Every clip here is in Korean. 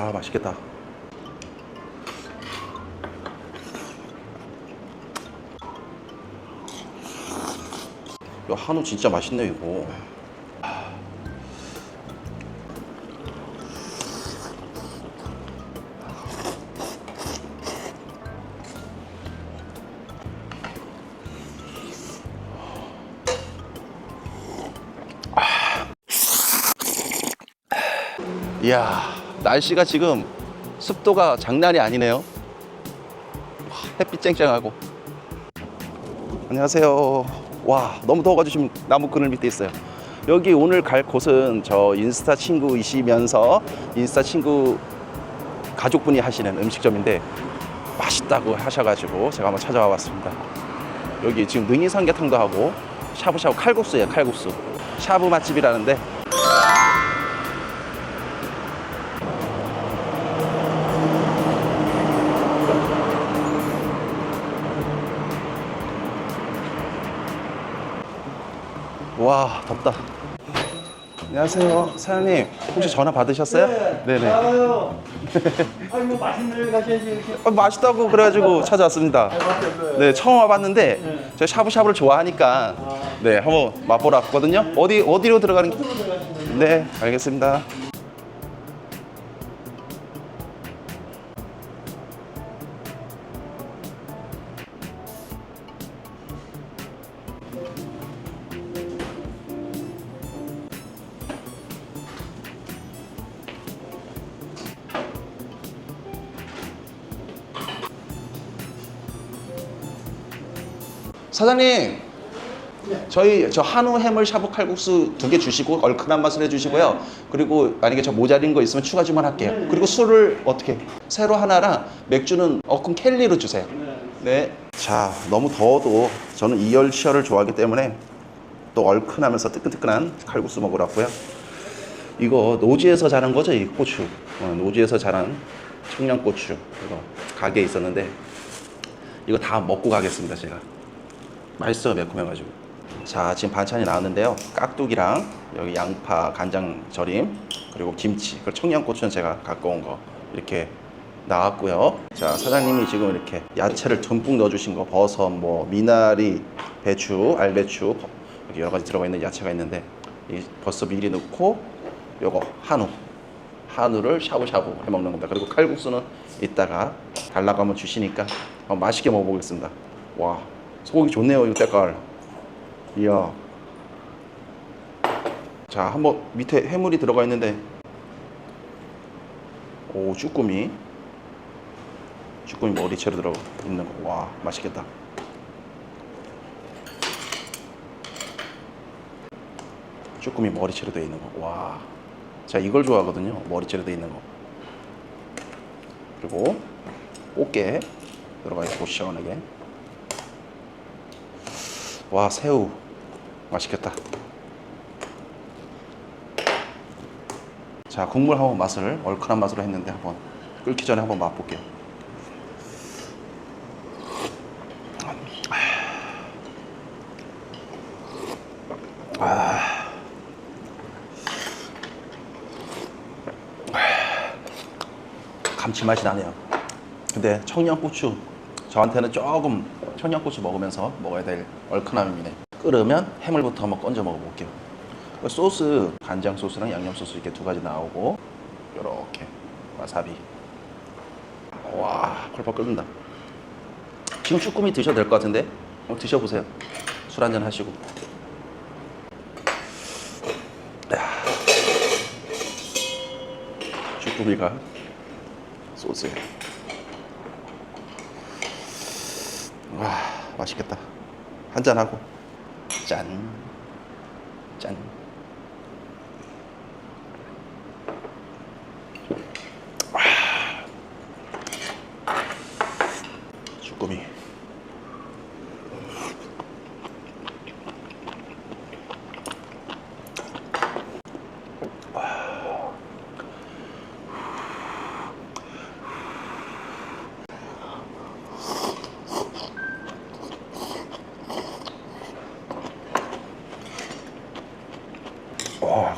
아 맛있겠다. 야 한우 진짜 맛있네 이거. 날씨가 지금 습도가 장난이 아니네요. 와, 햇빛 쨍쨍하고. 안녕하세요. 와 너무 더워가지고 지금 나무 그늘 밑에 있어요. 여기 오늘 갈 곳은 저 인스타 친구이시면서 인스타 친구 가족분이 하시는 음식점인데 맛있다고 하셔가지고 제가 한번 찾아와 봤습니다. 여기 지금 능이 삼계탕도 하고 샤브샤브 칼국수예요 칼국수. 샤브 맛집이라는데 와 덥다. 안녕하세요 사장님 혹시 전화 받으셨어요? 네네. 나와요. 아니 뭐 맛있는 데 가셔야지 이렇게. 아, 맛있다고 그래가지고 찾아왔습니다. 맛있어요. 네 처음 와봤는데 제가 샤브샤브를 좋아하니까 네 한번 맛보러 왔거든요. 어디 어디로 들어가는? 네 알겠습니다. 사장님 저희 저 한우 해물 샤브 칼국수 두 개 주시고 얼큰한 맛을 해주시고요. 그리고 만약에 저 모자린 거 있으면 추가 주문 할게요. 그리고 술을 어떻게 새로 하나랑 맥주는 어큰 켈리로 주세요. 네. 자 너무 더워도 저는 이열치열을 좋아하기 때문에 또 얼큰하면서 뜨끈뜨끈한 칼국수 먹으러 왔고요. 이거 노지에서 자란 거죠 이 고추. 어, 노지에서 자란 청양고추. 이거 가게에 있었는데 이거 다 먹고 가겠습니다 제가. 맛있어요 매콤해가지고. 자 지금 반찬이 나왔는데요. 깍두기랑 여기 양파 간장 절임 그리고 김치 그리고 청양고추는 제가 갖고 온 거 이렇게 나왔고요. 자 사장님이 지금 이렇게 야채를 듬뿍 넣어주신 거 버섯 뭐 미나리 배추 알배추 이렇게 여러 가지 들어가 있는 야채가 있는데 이 버섯 미리 넣고 요거 한우 한우를 샤브샤브 해 먹는 겁니다. 그리고 칼국수는 이따가 달라고 한번 주시니까 한번 맛있게 먹어보겠습니다. 와 소고기 좋네요 이거 때깔. 이야. 자 한번 밑에 해물이 들어가 있는데. 오 쭈꾸미. 쭈꾸미 머리채로 들어가 있는 거와 맛있겠다. 쭈꾸미 머리채로 되어 있는 거와. 제가 이걸 좋아하거든요 머리채로 되어 있는 거. 그리고 꽃게 들어가 있고 시원하게 와 새우. 맛있겠다. 자 국물 한번 맛을 얼큰한 맛으로 했는데 한번 끓기 전에 한번 맛볼게요. 아. 감칠맛이 나네요. 근데 청양고추 저한테는 조금 청양고추 먹으면서 먹어야 될 얼큰함이네 끓으면 해물부터 한번 건져 먹어볼게요. 그 소스 간장 소스랑 양념 소스 이렇게 두 가지 나오고 요렇게 와사비. 와 펄펄 끓는다. 지금 쭈꾸미 드셔도 될 것 같은데? 한번 드셔보세요. 술 한잔 하시고. 야. 쭈꾸미가 소스에 와 맛있겠다. 한잔 하고. 짠. 짠. 와. 쭈꾸미. 와.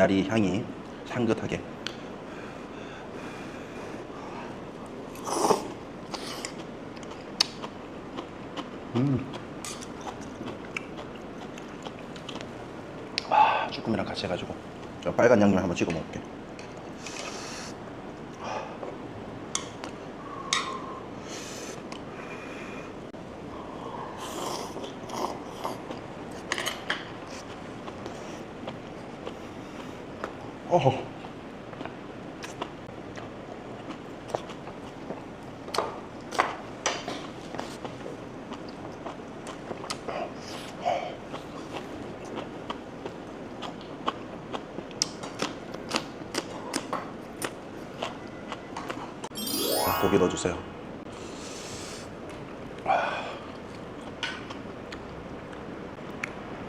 미나리 향이 향긋하게. 아, 쭈꾸미랑 같이 해가지고 저 빨간 양념 한번 찍어 먹을게. 고기 넣어주세요.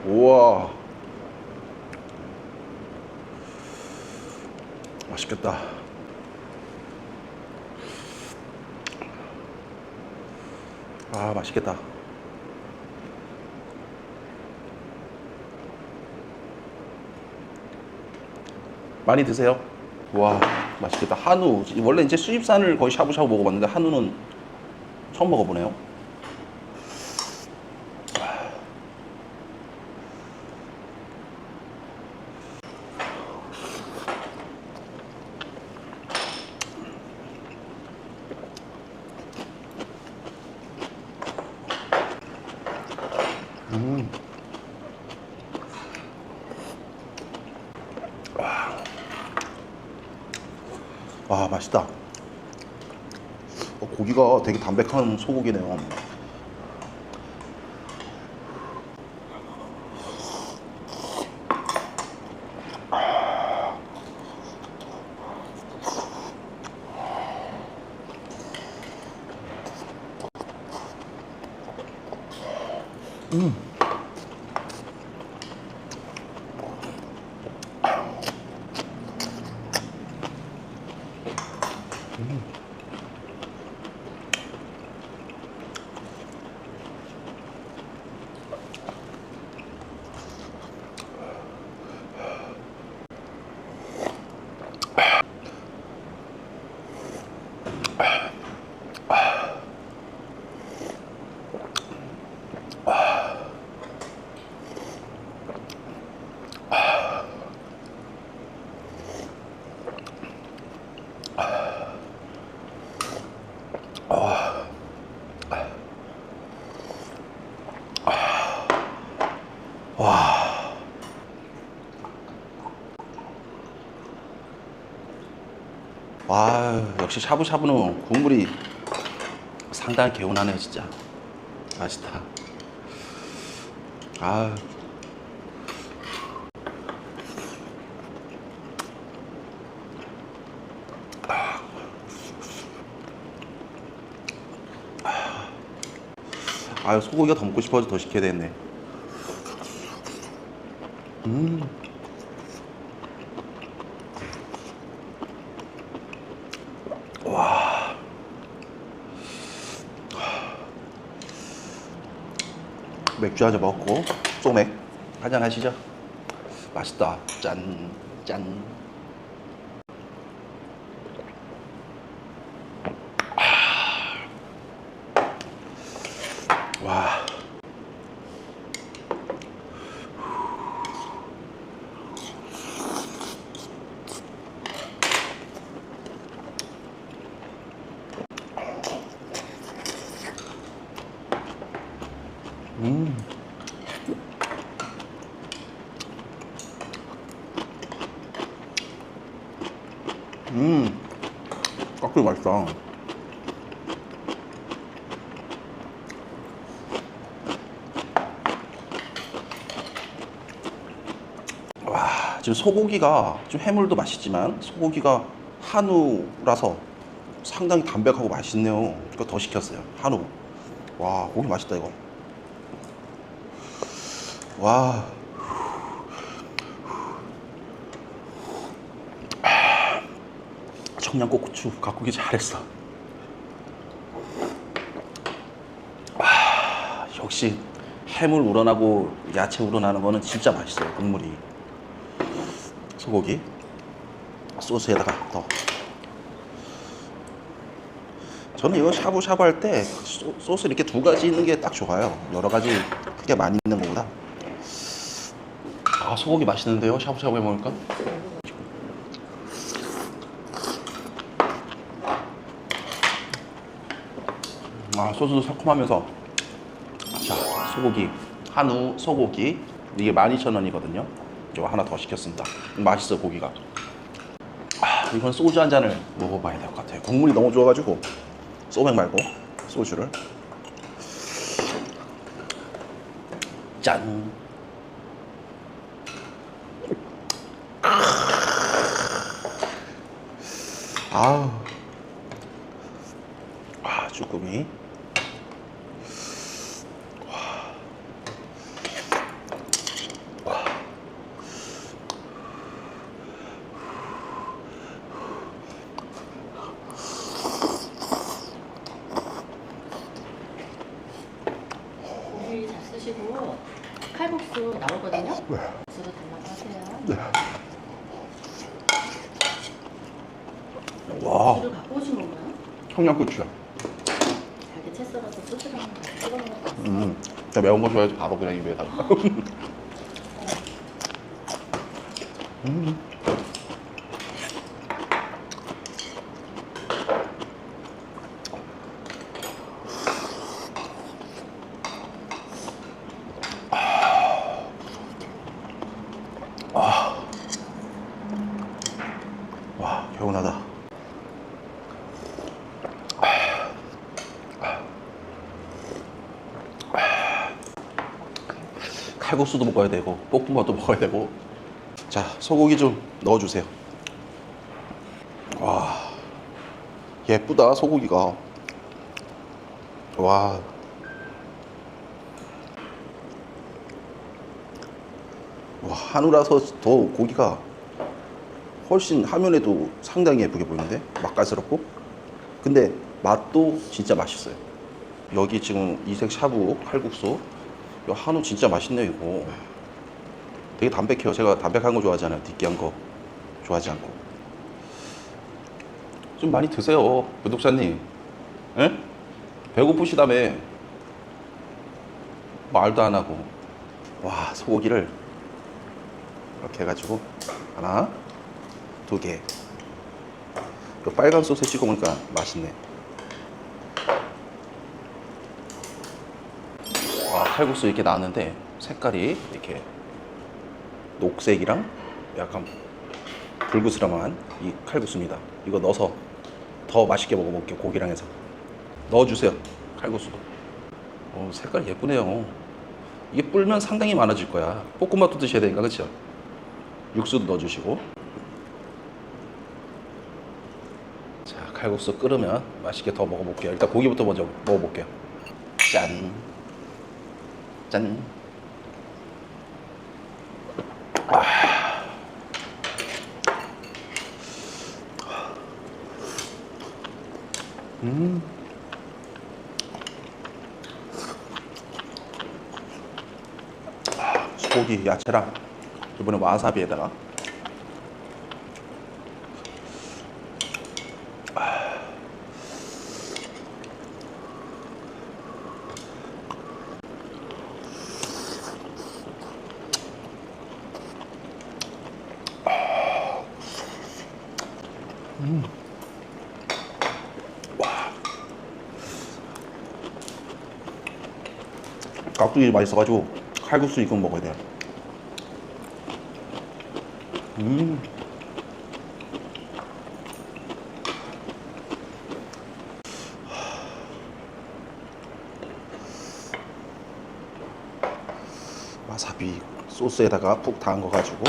우와. 맛있겠다. 아, 맛있겠다. 많이 드세요. 와, 맛있겠다. 한우. 원래 이제 수입산을 거의 샤브샤브 먹어봤는데 한우는 처음 먹어보네요. 맛있다. 어, 고기가 되게 담백한 소고기네요. 와, 역시 샤브샤브는 국물이 상당히 개운하네요, 진짜. 맛있다. 아. 아, 소고기가 더 먹고 싶어서 더 시켜야 되겠네. 맥주 한 잔 먹고 소맥 한 잔 하시죠. 맛있다. 짠, 짠. 깍두기 맛있다. 와, 지금 소고기가 좀 해물도 맛있지만 소고기가 한우라서 상당히 담백하고 맛있네요. 이거 더 시켰어요. 한우. 와, 고기 맛있다 이거. 와. 청양고추 갖고 오기 잘했어. 아, 역시 해물 우러나고 야채 우러나는 거는 진짜 맛있어요 국물이. 소고기 소스에다가 더. 저는 이거 샤브샤브 할 때 소스 이렇게 두 가지 있는 게 딱 좋아요. 여러 가지 크게 많이 있는 것보다. 아 소고기 맛있는데요? 샤브샤브 해 먹을까? 아 소스도 새콤하면서. 자 소고기. 한우 소고기. 이게 12,000원이거든요. 이거 하나 더 시켰습니다. 맛있어 고기가. 아 이건 소주 한 잔을 먹어봐야 될 것 같아요. 국물이 너무 좋아가지고. 소맥 말고 소주를. 짠. 아우 아 쭈꾸미 고기 잘 쓰시고 칼국수 나오거든요. 국수도 달라고 하세요. 와 갖고 오신 건가요? 청양고추야 잘게 채 썰어서 소스랑 찍어 먹어요. 음, 매운 거 좋아해서 바로 그냥 입에다가. 아. 와, 개운하다. 칼국수도 먹어야 되고 볶음밥도 먹어야 되고 자 소고기 좀 넣어주세요 와 예쁘다 소고기가 와 한우라서 더 고기가 훨씬 화면에도 상당히 예쁘게 보이는데? 맛깔스럽고? 근데 맛도 진짜 맛있어요. 여기 지금 이색 샤브 칼국수. 이 한우 진짜 맛있네요 이거. 되게 담백해요. 제가 담백한 거 좋아하잖아요. 느끼한 거. 좋아하지 않고. 좀 많이 드세요 구독자님. 에? 배고프시다며. 말도 안 하고. 와 소고기를 이렇게 해가지고 하나 두개 이 빨간 소스에 찍어 먹으니까 맛있네 와, 칼국수 이렇게 나왔는데 색깔이 이렇게 녹색이랑 약간 불그스름한 이 칼국수입니다. 이거 넣어서 더 맛있게 먹어볼게요. 고기랑 해서 넣어주세요. 칼국수도. 어, 색깔 예쁘네요. 이게 불면 상당히 많아질 거야. 볶음밥도 드셔야 되니까 그렇죠? 육수도 넣어주시고. 자, 칼국수 끓으면 맛있게 더 먹어볼게요. 일단 고기부터 먼저 먹어볼게요. 짠. 짠. 음. 아, 소고기 야채랑 이번에 와사비에다가. 깍두기 맛있어가지고 칼국수 이거 먹어야 돼요. 음. 와사비 소스에다가 푹 담궈 가지고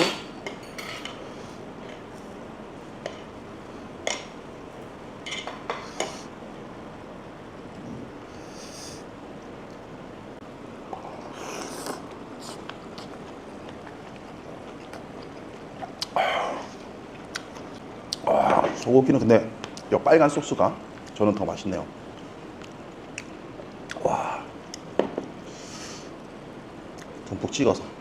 아, 소고기는 근데 이 빨간 소스가 저는 더 맛있네요. 와, 듬뿍 찍어서.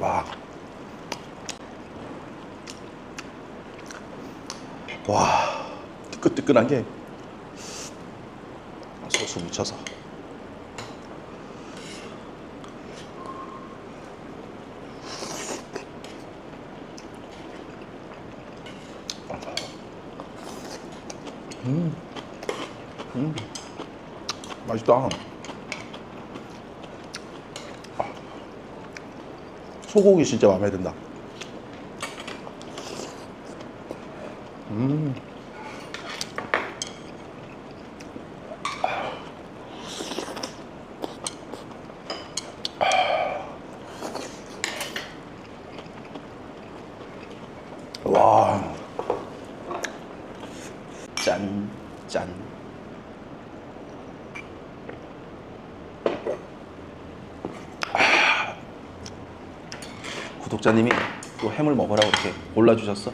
와. 와. 뜨끈뜨끈한 게 소스 묻혀서. 음. 음. 맛있다. 소고기 진짜 마음에 든다. 음. 와. 짠, 짠. 구독자님이 또 햄을 먹으라고 이렇게 골라주셨어.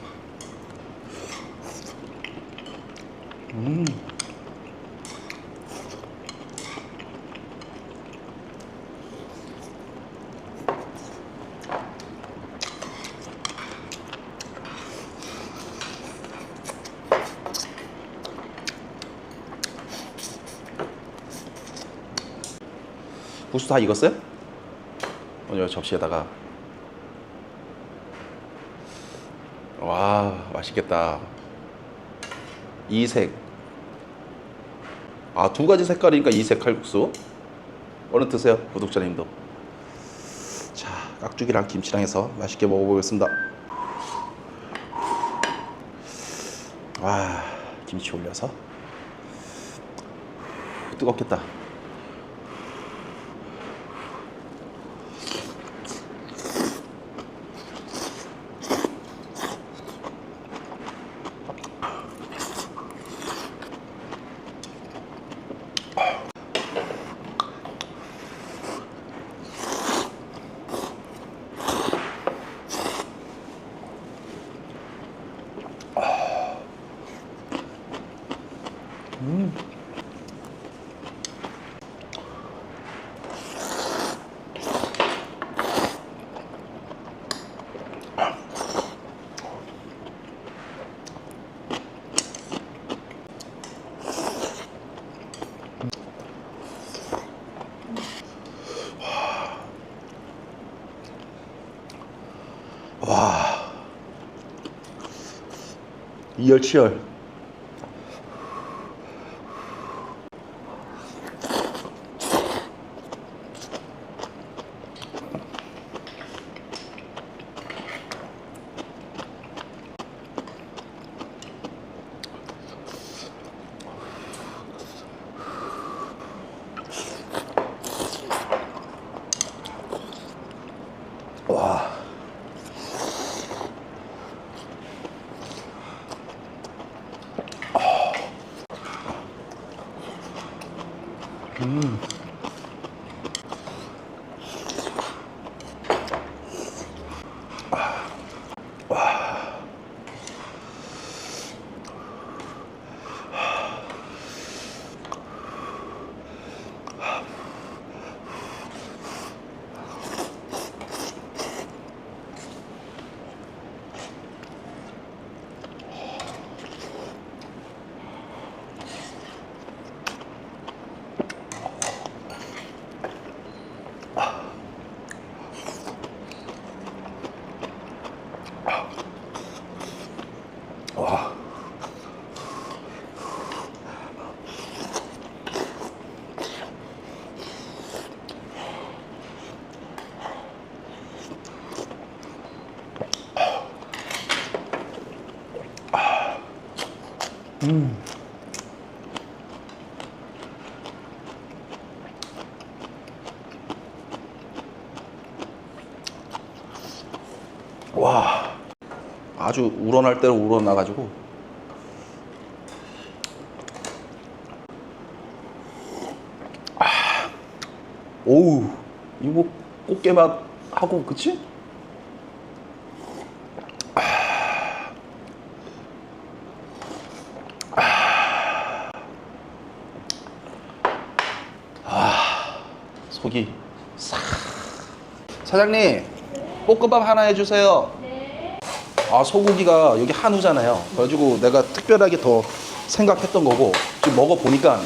음. 국수 다 익었어요? 오늘 접시에다가 와 맛있겠다. 이색. 아 두 가지 색깔이니까 이색 칼국수. 어느 드세요 구독자님도? 자 깍두기랑 김치랑 해서 맛있게 먹어보겠습니다. 와 김치 올려서. 뜨겁겠다 이열 와. 아주 우러날 대로 우러나가지고 아, 오우 이거 꽃게맛 하고 그치? 아, 속이 싹. 사장님, 볶음밥 하나 해주세요. 아 소고기가 여기 한우잖아요. 그래가지고 내가 특별하게 더 생각했던 거고 지금 먹어 보니까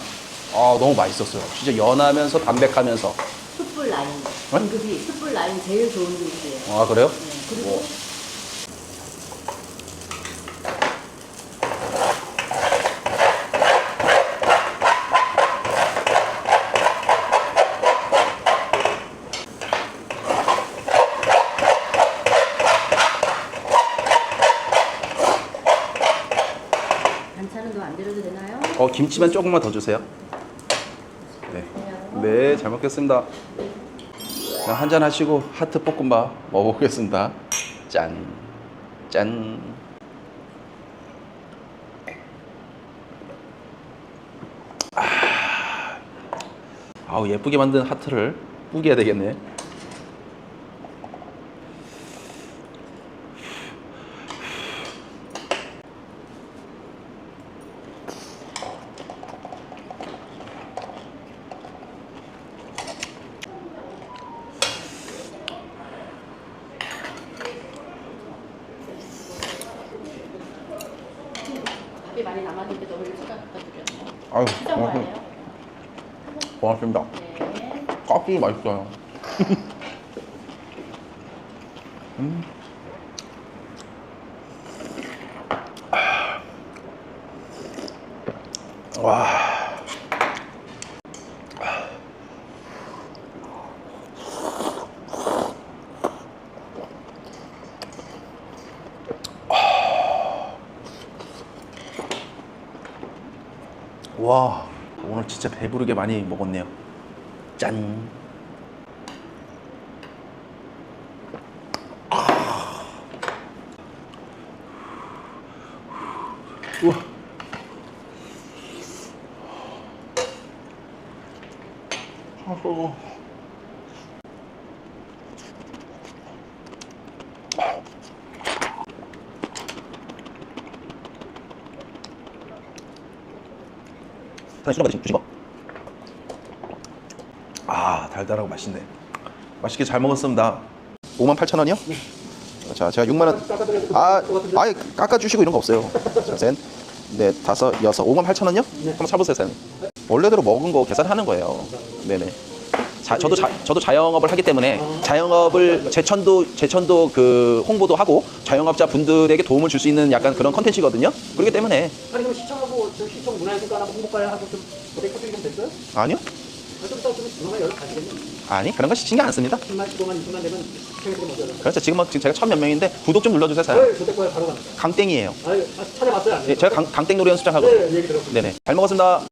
아 너무 맛있었어요. 진짜 연하면서 담백하면서. 숯불 라인. 등급이 숯불 라인 제일 좋은 등급이에요. 아 그래요? 네, 그리고 반찬은 더 안 드려도 되나요? 어 김치만 조금만 더 주세요. 네, 네, 잘 먹겠습니다. 자, 한잔 하시고 하트 볶음밥 먹어보겠습니다. 짠, 짠. 아, 아우 예쁘게 만든 하트를 뿌겨야 되겠네. 밥이 많이 남았는데 너무 일찍 갖다 드렸네요. 아유, 시장 와요. 고맙습니다. 네. 깍두기 맛있어요. 음. 와. 와, 오늘 진짜 배부르게 많이 먹었네요. 짠. 사장님 싫어 주시고. 아 달달하고 맛있네. 맛있게 잘 먹었습니다. 5만 8천 원이요? 자 제가 6만 원. 아 아예 깎아주시고 이런 거 없어요. 자, 셋, 넷, 다섯, 여섯, 5만 8천 원요? 한번 쳐보세요, 사장님. 원래대로 먹은 거 계산하는 거예요. 네네. 자, 저도 자, 저도 자영업을 하기 때문에 자영업을 제천도 제천도 그 홍보도 하고 자영업자 분들에게 도움을 줄 수 있는 약간 그런 컨텐츠거든요. 그렇기 때문에 아니 그럼 시청하고 저 시청 문화회관하고 홍보과야 하고 좀 고백 커플이 좀 됐어요? 아니요, 아, 좀 이따 좀 그나마 연락 가시겠네. 아니 그런 거 신경 안 씁니다. 10만 15만 20만 되면 시청에서 먼저 연락. 그렇죠. 지금 뭐 지금 제가 천 몇 명인데 구독 좀 눌러주세요, 사장님. 네, 저때 거에 바로 갑니다. 강땡이에요. 아, 아 찾아봤어요 안 예, 돼요? 제가 강, 강땡 노래 연습장 하거든요. 네, 얘기 들었어요. 네네. 잘 먹었습니다.